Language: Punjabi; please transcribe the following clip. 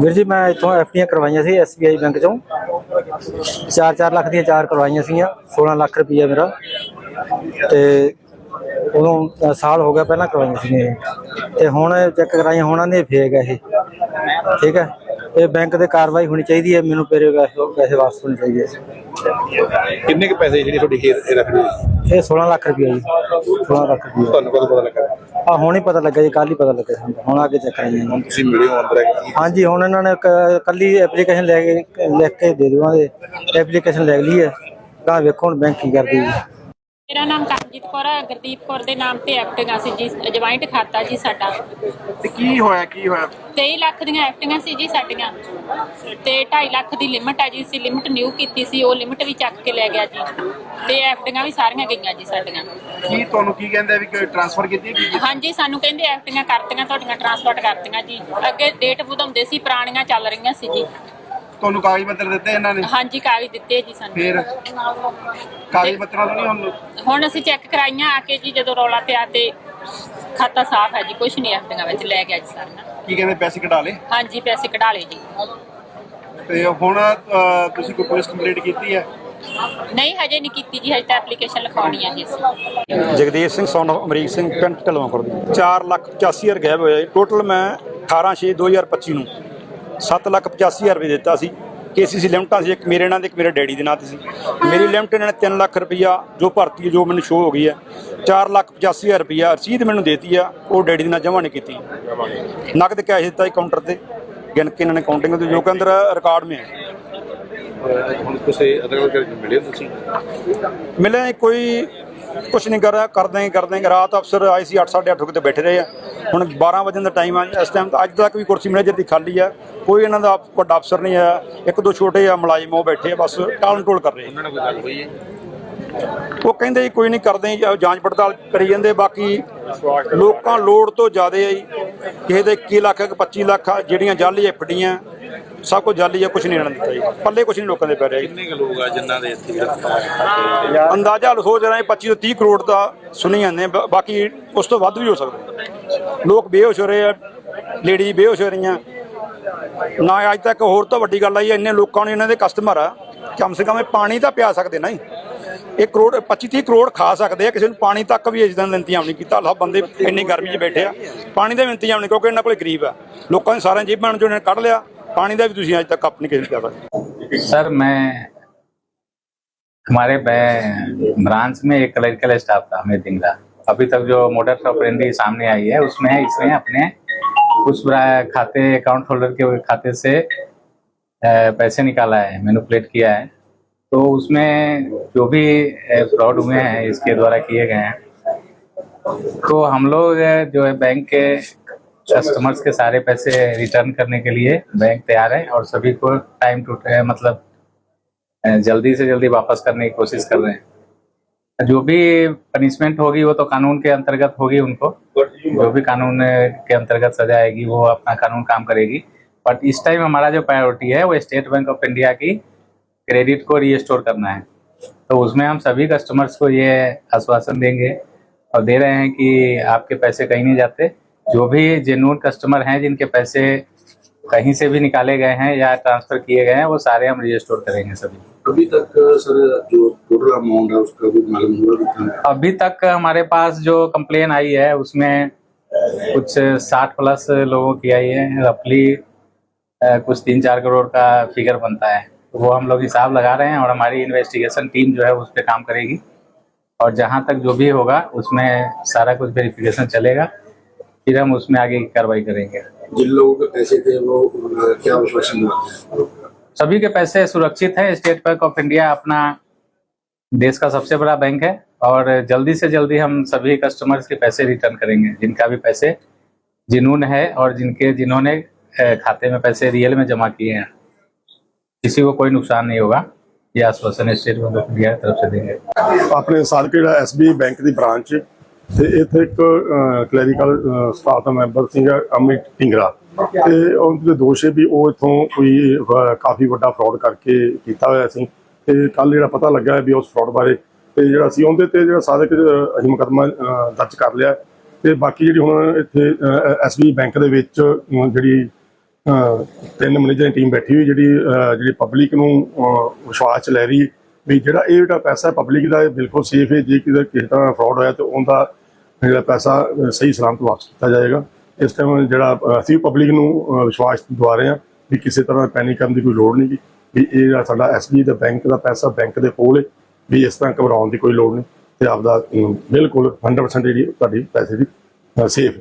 ਵੀਰ ਜੀ ਮੈਂ ਇੱਥੋਂ ਐਫਡੀਆਂ ਕਰਵਾਈਆਂ ਸੀ ਐਸਬੀਆਈ ਬੈਂਕ ਚੋਂ। 4-4 ਲੱਖ ਦੀਆਂ ਚਾਰ ਕਰਵਾਈਆਂ ਸੀਗੀਆਂ 16 ਲੱਖ ਰੁਪਈਆ ਮੇਰਾ। ਤੇ ਉਦੋਂ ਸਾਲ ਹੋ ਗਿਆ ਪਹਿਲਾਂ ਕਰਵਾਈਆਂ ਇਹ। ਤੇ ਹੁਣ ਚੈੱਕ ਕਰਾਈਆਂ ਹੁਣ ਆਂਦੇ ਫੇਕ ਹੈ ਇਹ। ਠੀਕ ਹੈ ਇਹ ਬੈਂਕ ਤੇ ਕਾਰਵਾਈ ਹੋਣੀ ਚਾਹੀਦੀ ਹੈ ਮੈਨੂੰ ਮੇਰੇ ਪੈਸੇ ਪੈਸੇ ਵਾਪਸ ਹੋਣੇ ਚਾਹੀਦੇ। ਕਿੰਨੇ ਕੁ ਪੈਸੇ ਜਿਹੜੀ ਤੁਹਾਡੀ ਖੇਤ ਇਹ ਰੱਖਦੇ? ਇਹ 16 ਲੱਖ ਰੁਪਈਆ ਜੀ 16 ਲੱਖ ਰੁਪਈਆ। ਤੁਹਾਨੂੰ ਕਦੋਂ ਪਤਾ ਲੱਗਾ? ਆ ਹੁਣ ਹੀ ਪਤਾ ਲੱਗਾ ਜੀ ਕੱਲ ਹੀ ਪਤਾ ਲੱਗਾ ਸਾਨੂੰ। ਹੁਣ ਅੱਗੇ ਚੈੱਕ ਕਰਾਈਆਂ ਹੁਣ ਤੁਸੀਂ ਮਿਲੇ ਹੋ ਅੰਦਰ ਕੀ ਹਾਂਜੀ ਹੁਣ ਇਹਨਾਂ ਨੇ ਕੱਲੀ ਐਪਲੀਕੇਸ਼ਨ ਲੈ ਕੇ ਲਿਖ ਕੇ ਦੇ ਦੇਵਾਂਗੇ। ਐਪਲੀਕੇਸ਼ਨ ਲੈ ਲਈ ਹੈ। ਤਾਂ ਵੇਖੋ ਹੁਣ ਬੈਂਕ ਕੀ ਕਰਦੀ ਹੈ। ਮੇਰਾ ਨਾਮ ਕਰਮਜੀਤ ਕੌਰ ਹੈ ਗੁਰਦੀਪ ਕੌਰ ਦੇ ਨਾਮ ਤੇ ਐਫਟੀਆਂ ਸੀ ਜੀ ਜੁਆਇੰਟ ਖਾਤਾ ਜੀ ਸਾਡਾ। ਤੇ ਕੀ ਹੋਇਆ ਕੀ ਹੋਇਆ? 23 ਲੱਖ ਦੀਆਂ ਐਫਟੀਆਂ ਸੀ ਜੀ ਸਾਡੀਆਂ। ਤੇ 2.5 ਲੱਖ ਦੀ ਲਿਮਟ ਹੈ ਜੀ ਸੀ ਲਿਮਟ ਨਿਊ ਕੀਤੀ ਸੀ ਉਹ ਲਿਮਟ ਵੀ ਚੱਕ ਕੇ ਲੈ ਗਿਆ ਜੀ। ਤੇ ਐਫਟੀਆਂ ਵੀ ਸਾਰੀਆਂ ਗਈਆਂ ਜੀ ਸਾਡੀਆਂ। ਕੀ ਤੁਹਾਨੂੰ ਕੀ ਕਹਿੰਦੇ ਵੀ ਟ੍ਰਾਂਸਫਰ ਕੀਤੀ ਕੀ ਹਾਂਜੀ ਸਾਨੂੰ ਕਹਿੰਦੇ ਐਫਟੀਆਂ ਕਰਤੀਆਂ ਤੁਹਾਡੀਆਂ ਟਰਾਂਸਪੋਰਟ ਕਰਤੀਆਂ ਜੀ। ਅੱਗੇ ਡੇਟ ਵਧਾਉਂਦੇ ਸੀ ਪੁਰਾਣੀਆਂ ਚੱਲ ਰਹੀਆਂ ਸੀ ਜੀ। ਤੁਹਾਨੂੰ ਕਾਗਜ਼ ਪੱਤਰ ਦਿੱਤੇ ਇਹਨਾਂ ਨੇ? ਹਾਂਜੀ ਕਾਗਜ਼ ਦਿੱਤੇ ਜੀ ਸਾਨੂੰ। ਫਿਰ? ਕਾਗਜ਼ ਪੱਤਰਾਂ ਤੋਂ ਨਹੀਂ ਹੁਣ? ਹੁਣ ਅਸੀਂ ਚੈੱਕ ਕਰਾਈਆਂ ਆ ਕੇ ਜੀ ਜਦੋਂ ਰੌਲਾ ਪਿਆ ਤੇ ਖਾਤਾ ਸਾਫ਼ ਹੈ ਜੀ ਕੁਝ ਨਹੀਂ ਐਫਟੀਆਂ ਵਿੱਚ ਲੈ ਗਿਆ ਜੀ ਸਾਰੀਆਂ ਕੀ ਕਹਿੰਦੇ ਪੈਸੇ ਕਢਾ ਲਏ? ਹਾਂਜੀ ਪੈਸੇ ਕਢਾ ਲਏ ਜੀ। ਤੇ ਹੁਣ ਅਹ, ਤੁਸੀਂ ਕੋਈ ਪੁਲਿਸ ਕੰਪਲੇਂਟ ਕੀਤੀ ਹੈ? ਨਹੀਂ ਹਜੇ ਨਹੀਂ ਕੀਤੀ ਜੀ ਹਜੇ ਤਾਂ ਐਪਲੀਕੇਸ਼ਨ ਲਿਖਾਉਣੀ ਹੈ ਜੀ ਅਸੀਂ। ਜਗਦੀਸ਼ ਸਿੰਘ ਸੌਨ ਅਮਰੀਕ ਸਿੰਘ ਪਿੰਡ ਢਲਵਾਂ ਖੁਰਦ 4 ਲੱਖ 85 ਹਜ਼ਾਰ ਗਾਇਬ ਹੋਇਆ ਜੀ। ਟੋਟਲ ਮੈਂ 18 6 2025 ਨੂੰ। 7 ਲੱਖ 85 ਹਜ਼ਾਰ ਰੁਪਏ ਦਿੱਤਾ ਸੀ। ਕੇਸੀਸੀ ਲਿਮਟਾਂ ਸੀ, ਇੱਕ ਮੇਰੇ ਨਾਂ ਤੇ ਇੱਕ ਮੇਰੇ ਡੈਡੀ ਦੇ ਨਾਂ ਤੇ ਸੀ। ਮੇਰੀ ਲਿਮਟ ਇਹਨਾਂ ਨੇ 3 ਲੱਖ ਰੁਪਈਆ ਜੋ ਭਰਤੀ ਜੋ ਮੈਨੂੰ ਸ਼ੋਅ ਹੋ ਗਈ ਹੈ 4 ਲੱਖ 85 ਹਜ਼ਾਰ ਰੁਪਈਆ ਰਸੀਦ ਮੈਨੂੰ ਦੇਤੀ ਆ ਉਹ ਡੈਡੀ ਦੇ ਨਾਲ ਜਮ੍ਹਾਂ ਨਹੀਂ ਕੀਤੀ। ਨਕਦ ਕੈਸ਼ ਦਿੱਤਾ ਸੀ ਕਾਊਂਟਰ ਤੇ। ਗਿਣ ਕੇ ਇਹਨਾਂ ਨੇ ਕਾਊਂਟਿੰਗ ਤੇ ਜੋ ਕਿ ਅੰਦਰ ਰਿਕਾਰਡ ਮੇ ਹੈ। ਹੁਣ ਤੁਸੀਂ ਅਦਰ ਕਰਕੇ ਮਿਲੇ ਤੁਸੀਂ ਮਿਲਿਆ ਕੋਈ ਕੁਛ ਨਹੀਂ ਕਰ ਰਿਹਾ, ਕਰਦੇ ਹੀ ਕਰਦੇ ਹੀ। ਰਾਤ ਅਫਸਰ ਆਏ ਸੀ 8:30 ਅੱਠ ਤੇ ਬੈਠੇ ਰਹੇ ਆ। ਹੁਣ 12 ਵਜੇ ਦਾ ਟਾਈਮ ਆ, ਇਸ ਟਾਈਮ ਅੱਜ ਤੱਕ ਵੀ ਕੁਰਸੀ ਮੈਨੇਜਰ ਦੀ ਖਾਲੀ ਆ। ਕੋਈ ਇਹਨਾਂ ਦਾ ਵੱਡਾ ਅਫਸਰ ਨਹੀਂ ਆਇਆ ਇੱਕ ਦੋ ਛੋਟੇ ਆ ਮੁਲਾਜ਼ਮ ਉਹ ਬੈਠੇ ਆ ਬਸ ਟਾਲ ਟੋਲ ਕਰ ਰਹੇ ਆ। ਉਹਨਾਂ ਨਾਲ ਕੋਈ ਗੱਲ ਹੋਈ ਹੈ? ਉਹ ਕਹਿੰਦੇ ਜੀ ਕੋਈ ਨਹੀਂ ਕਰਦੇ ਜਾਂਚ ਪੜਤਾਲ ਕਰੀ ਜਾਂਦੇ ਬਾਕੀ ਲੋਕਾਂ ਲੋੜ ਤੋਂ ਜ਼ਿਆਦਾ ਆ ਜੀ। ਕਿਸੇ ਦੇ 21 ਲੱਖ ਕਿ 25 ਲੱਖ ਆ ਜਿਹੜੀਆਂ ਜਾਲੀ ਐਫਡੀਆਂ ਸਭ ਕੁਝ ਜਾਲੀ ਆ ਕੁਝ ਨਹੀਂ ਇਹਨਾਂ ਦਿੱਤਾ ਜੀ। ਪੱਲੇ ਕੁਝ ਨਹੀਂ ਲੋਕਾਂ ਦੇ ਪੈ ਰਿਹਾ ਕਿੰਨੇ ਕੁ ਲੋਕ ਆ ਜਿਨ੍ਹਾਂ ਦੇ ਇੱਥੇ ਅੰਦਾਜ਼ਾ ਸੋਚ ਰਹੇ 25 ਤੋਂ 30 ਕਰੋੜ ਦਾ ਸੁਣੀ ਜਾਂਦੇ ਆ, ਬਾਕੀ ਉਸ ਤੋਂ ਵੱਧ ਵੀ ਹੋ ਸਕਦਾ। ਲੋਕ ਬੇਹੋਸ਼ ਹੋ ਰਹੇ ਆ ਲੇਡੀ ਬੇਹੋਸ਼ ਹੋ ਰਹੀਆਂ। ਨਾ ਅੱਜ ਤੱਕ ਹੋਰ ਤਾਂ ਵੱਡੀ ਗੱਲ ਆਈ ਹੈ, ਇੰਨੇ ਲੋਕਾਂ ਨੂੰ ਇਹਨਾਂ ਦੇ ਕਸਟਮਰ ਆ ਕਮ ਸੇ ਕਮ ਇਹ ਪਾਣੀ ਤਾਂ ਪਿਆ ਸਕਦੇ ਨਾ ਜੀ ਇਹ ਕਰੋੜ 25 30 ਕਰੋੜ ਖਾ ਸਕਦੇ ਆ ਕਿਸੇ ਨੂੰ ਪਾਣੀ ਤੱਕ ਵੀ ਇਸ ਦਿਨ ਦਾ ਇੰਤਜ਼ਾਮ ਨਹੀਂ ਕੀਤਾ ਲਾ ਬੰਦੇ ਇੰਨੀ ਗਰਮੀ 'ਚ ਬੈਠੇ ਆ ਪਾਣੀ ਦਾ ਵੀ ਇੰਤਜ਼ਾਮ ਨਹੀਂ ਕਿਉਂਕਿ ਇਹਨਾਂ ਕੋਲ ਗਰੀਬ ਆ ਲੋਕਾਂ ਨੇ ਸਾਰਿਆਂ ਜੇਬਾਂ ਚੋਂ ਇਹਨਾਂ ਨੇ ਕੱਢ ਲਿਆ ਪਾਣੀ ਦਾ ਵੀ ਤੁਸੀਂ ਅੱਜ ਤੱਕ ਆਪਣੀ ਕਿਸੇ ਨੂੰ ਪਿਆ ਸਕਦੇ सर मैं हमारे बै- ब्रांच में एक क्लरिकल स्टाफ था हमें दिंगला अभी तक जो मोडर ऑपरेंडी सामने आई है उसमें इसने अपने उस खाते अकाउंट होल्डर के खाते से पैसे निकाला है मैनुपलेट किया है। तो उसमें जो भी फ्रॉड हुए हैं, इसके द्वारा किए गए हैं। तो हम लोग जो है बैंक के कस्टमर्स के सारे पैसे रिटर्न करने के लिए बैंक तैयार है और सभी को टाइम टू मतलब जल्दी से जल्दी वापस करने की कोशिश कर रहे हैं। जो भी पनिशमेंट होगी वो तो कानून के अंतर्गत होगी उनको। जो भी कानून के अंतर्गत सजा आएगी, वो अपना कानून काम करेगी। बट इस टाइम हमारा जो प्रायोरिटी है, वो स्टेट बैंक ऑफ़ इंडिया की क्रेडिट को रीस्टोर करना है। तो उसमें हम सभी कस्टमर्स को ये आश्वासन देंगे और दे रहे हैं कि आपके पैसे कहीं नहीं जाते। जो भी जेनून कस्टमर हैं, जिनके पैसे कहीं से भी निकाले गए हैं या ट्रांसफ़र किए गए हैं वो सारे हम रिस्टोर करेंगे सभी। अभी तक सर जो टोटल अमाउंट है उसका कुछ मालूम हुआ अभी तक हमारे पास जो कंप्लेन आई है उसमें कुछ साठ प्लस लोगों की आई है। रफली कुछ तीन चार करोड़ का फिगर बनता है। तो वो हम लोग हिसाब लगा रहे हैं और हमारी इन्वेस्टिगेशन टीम जो है उस पर काम करेगी। और जहाँ तक जो भी होगा उसमें सारा कुछ वेरिफिकेशन चलेगा। फिर हम उसमें आगे की कार्रवाई करेंगे। जिन लोगों के पैसे थे वो क्या आश्वासन सभी के पैसे सुरक्षित है। स्टेट बैंक ऑफ़ इंडिया अपना देश का सबसे बड़ा बैंक है और जल्दी से जल्दी हम सभी कस्टमर्स के पैसे रिटर्न करेंगे जिनका भी पैसे जिनून है और जिनके जिन्होंने खाते में पैसे रियल में जमा किए हैं। किसी को कोई नुकसान नहीं होगा। ये आश्वासन स्टेट बैंक ऑफ़ इंडिया की तरफ़ से देंगे। अपने सालपीड़ा एस बैंक की ब्रांच ਤੇ ਇੱਥੇ ਇੱਕ ਕਲੈਰੀਕਲ ਸਟਾਫ ਦਾ ਮੈਂਬਰ ਸੀਗਾ ਅਮਿਤ ਢਿੰਗਰਾ। ਤੇ ਉਹਨਾਂ ਦੇ ਦੋਸ਼ ਹੈ ਵੀ ਉਹ ਇਥੋਂ ਕੋਈ ਕਾਫੀ ਵੱਡਾ ਫਰਾਡ ਕਰਕੇ ਕੀਤਾ ਹੋਇਆ ਸੀ। ਤੇ ਕੱਲ ਜਿਹੜਾ ਪਤਾ ਲੱਗਾ ਵੀ ਉਸ ਫਰਾਡ ਬਾਰੇ ਤੇ ਜਿਹੜਾ ਸੀ ਉਹਦੇ ਤੇ ਜਿਹੜਾ ਸਾਦਕ ਅਸੀਂ ਮੁਕੱਦਮਾ ਦਰਜ ਕਰ ਲਿਆ। ਤੇ ਬਾਕੀ ਜਿਹੜੀ ਹੁਣ ਇੱਥੇ ਐਸਬੀਆਈ ਬੈਂਕ ਦੇ ਵਿੱਚ ਜਿਹੜੀ ਤਿੰਨ ਮੈਨੇਜਰ ਦੀ ਟੀਮ ਬੈਠੀ ਹੋਈ ਜਿਹੜੀ ਜਿਹੜੀ ਪਬਲਿਕ ਨੂੰ ਵਿਸ਼ਵਾਸ ਚ ਲੈ ਰਹੀ ਵੀ ਜਿਹੜਾ ਇਹ ਜਿਹੜਾ ਪੈਸਾ ਪਬਲਿਕ ਦਾ ਇਹ ਬਿਲਕੁਲ ਸੇਫ ਹੈ। ਜੇ ਕਿਤੇ ਕਿਸੇ ਤਰ੍ਹਾਂ ਫਰਾਡ ਹੋਇਆ ਤੇ ਉਹਦਾ ਜਿਹੜਾ ਪੈਸਾ ਸਹੀ ਸਲਾਮਤ ਵਾਪਸ ਕੀਤਾ ਜਾਏਗਾ। ਇਸ ਟਾਈਮ ਜਿਹੜਾ ਅਸੀਂ ਪਬਲਿਕ ਨੂੰ ਵਿਸ਼ਵਾਸ ਦਿਵਾ ਰਹੇ ਹਾਂ ਵੀ ਕਿਸੇ ਤਰ੍ਹਾਂ ਪੈਨਿਕ ਕਰਨ ਦੀ ਕੋਈ ਲੋੜ ਨਹੀਂ ਗੀ। ਵੀ ਇਹ ਜਿਹੜਾ ਸਾਡਾ ਐਸਬੀ ਦਾ ਬੈਂਕ ਦਾ ਪੈਸਾ ਬੈਂਕ ਦੇ ਕੋਲ ਹੈ, ਵੀ ਇਸ ਤਰ੍ਹਾਂ ਘਬਰਾਉਣ ਦੀ ਕੋਈ ਲੋੜ ਨਹੀਂ ਤੇ ਆਪਦਾ ਬਿਲਕੁਲ 100% ਜਿਹੜੀ ਤੁਹਾਡੀ ਪੈਸੇ ਦੀ ਸੇਫ